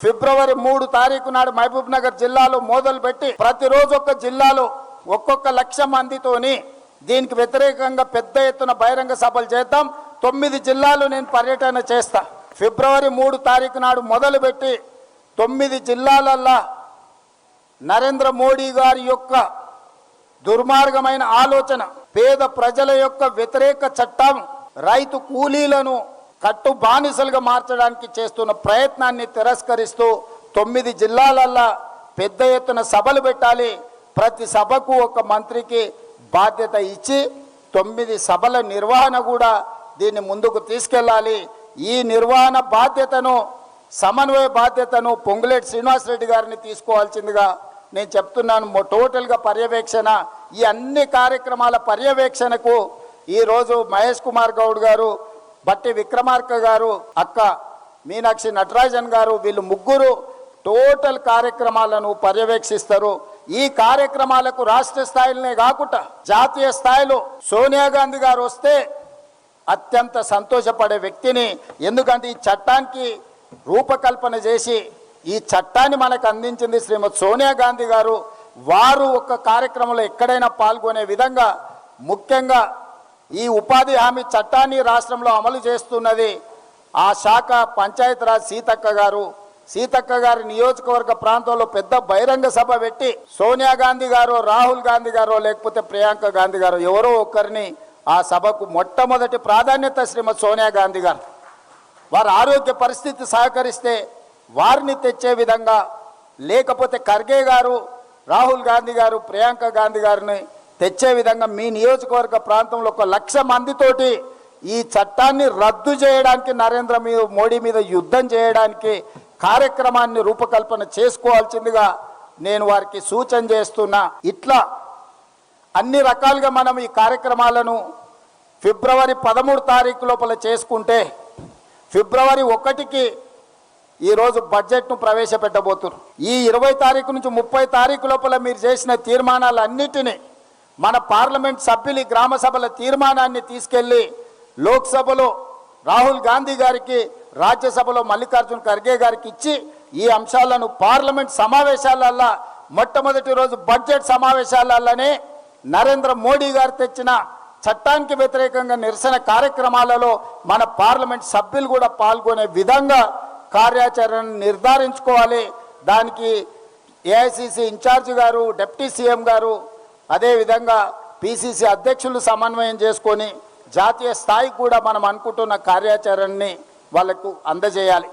ఫిబ్రవరి మూడు తారీఖు నాడు మహబూబ్ నగర్ జిల్లాలో మొదలుపెట్టి ప్రతిరోజు ఒక్క జిల్లాలో ఒక్కొక్క లక్ష మందితోని దీనికి వ్యతిరేకంగా పెద్ద ఎత్తున బహిరంగ సభలు చేద్దాం. తొమ్మిది జిల్లాలు నేను పర్యటన చేస్తా. ఫిబ్రవరి మూడు తారీఖు నాడు మొదలుపెట్టి తొమ్మిది జిల్లాలల్లా నరేంద్ర మోడీ గారి యొక్క దుర్మార్గమైన ఆలోచన పేద ప్రజల యొక్క వ్యతిరేక చట్టం రైతు కూలీలను కట్టు బానిసలుగా మార్చడానికి చేస్తున్న ప్రయత్నాన్ని తిరస్కరిస్తూ తొమ్మిది జిల్లాలల్లా పెద్ద ఎత్తున సభలు పెట్టాలి. ప్రతి సభకు ఒక మంత్రికి బాధ్యత ఇచ్చి తొమ్మిది సభల నిర్వహణ కూడా దీన్ని ముందుకు తీసుకెళ్ళాలి. ఈ నిర్వహణ బాధ్యతను సమన్వయ బాధ్యతను పొంగులేటి శ్రీనివాసరెడ్డి గారిని తీసుకోవాల్సిందిగా నేను చెప్తున్నాను. టోటల్గా పర్యవేక్షణ ఈ అన్ని కార్యక్రమాల పర్యవేక్షణకు ఈరోజు మహేష్ కుమార్ గౌడ్ గారు బట్టి విక్రమార్క గారు అక్క మీనాక్షి నటరాజన్ గారు వీళ్ళు ముగ్గురు టోటల్ కార్యక్రమాలను పర్యవేక్షిస్తారు. ఈ కార్యక్రమాలకు రాష్ట్ర స్థాయిలోనే కాకుండా జాతీయ స్థాయిలో సోనియా గాంధీ గారు వస్తే అత్యంత సంతోషపడే వ్యక్తిని. ఎందుకంటే ఈ చట్టానికి రూపకల్పన చేసి ఈ చట్టాన్ని మనకు అందించింది శ్రీమతి సోనియా గాంధీ గారు. వారు ఒక కార్యక్రమంలో ఎక్కడైనా పాల్గొనే విధంగా ముఖ్యంగా ఈ ఉపాధి హామీ చట్టాన్ని రాష్ట్రంలో అమలు చేస్తున్నది ఆ శాఖ పంచాయతీరాజ్ సీతక్క గారు. సీతక్క గారి నియోజకవర్గ ప్రాంతంలో పెద్ద బహిరంగ సభ పెట్టి సోనియా గాంధీ గారు రాహుల్ గాంధీ గారు లేకపోతే ప్రియాంక గాంధీ గారు ఎవరో ఒకరిని ఆ సభకు మొట్టమొదటి ప్రాధాన్యత శ్రీమతి సోనియా గాంధీ గారు. వారి ఆరోగ్య పరిస్థితి సహకరిస్తే వారిని తెచ్చే విధంగా లేకపోతే ఖర్గే గారు రాహుల్ గాంధీ గారు ప్రియాంక గాంధీ గారిని తెచ్చే విధంగా మీ నియోజకవర్గ ప్రాంతంలో ఒక లక్ష మందితోటి ఈ చట్టాన్ని రద్దు చేయడానికి నరేంద్ర మీద మోడీ మీద యుద్ధం చేయడానికి కార్యక్రమాన్ని రూపకల్పన చేసుకోవాల్సిందిగా నేను వారికి సూచన చేస్తున్నా. ఇట్లా అన్ని రకాలుగా మనం ఈ కార్యక్రమాలను ఫిబ్రవరి పదమూడు తారీఖు లోపల చేసుకుంటే ఫిబ్రవరి ఒకటికి ఈరోజు బడ్జెట్ను ప్రవేశపెట్టబోతున్నారు. ఈ ఇరవై తారీఖు నుంచి ముప్పై తారీఖు లోపల మీరు చేసిన తీర్మానాలన్నిటినీ మన పార్లమెంట్ సభ్యులు గ్రామ సభల తీర్మానాన్ని తీసుకెళ్ళి లోక్సభలో రాహుల్ గాంధీ గారికి రాజ్యసభలో మల్లికార్జున్ ఖర్గే గారికి ఇచ్చి ఈ అంశాలను పార్లమెంట్ సమావేశాలల్లా మొట్టమొదటి రోజు బడ్జెట్ సమావేశాలలోనే నరేంద్ర మోడీ గారు తెచ్చిన చట్టానికి వ్యతిరేకంగా నిరసన కార్యక్రమాలలో మన పార్లమెంట్ సభ్యులు కూడా పాల్గొనే విధంగా కార్యాచరణను నిర్ధారించుకోవాలి. దానికి ఏఐసిసి ఇన్ఛార్జ్ గారు డిప్యూటీ సీఎం గారు అదేవిధంగా పిసిసి అధ్యక్షులు సమన్వయం చేసుకొని జాతీయ స్థాయికి కూడా మనం అనుకుంటున్న కార్యాచరణని వాళ్ళకు అందజేయాలి.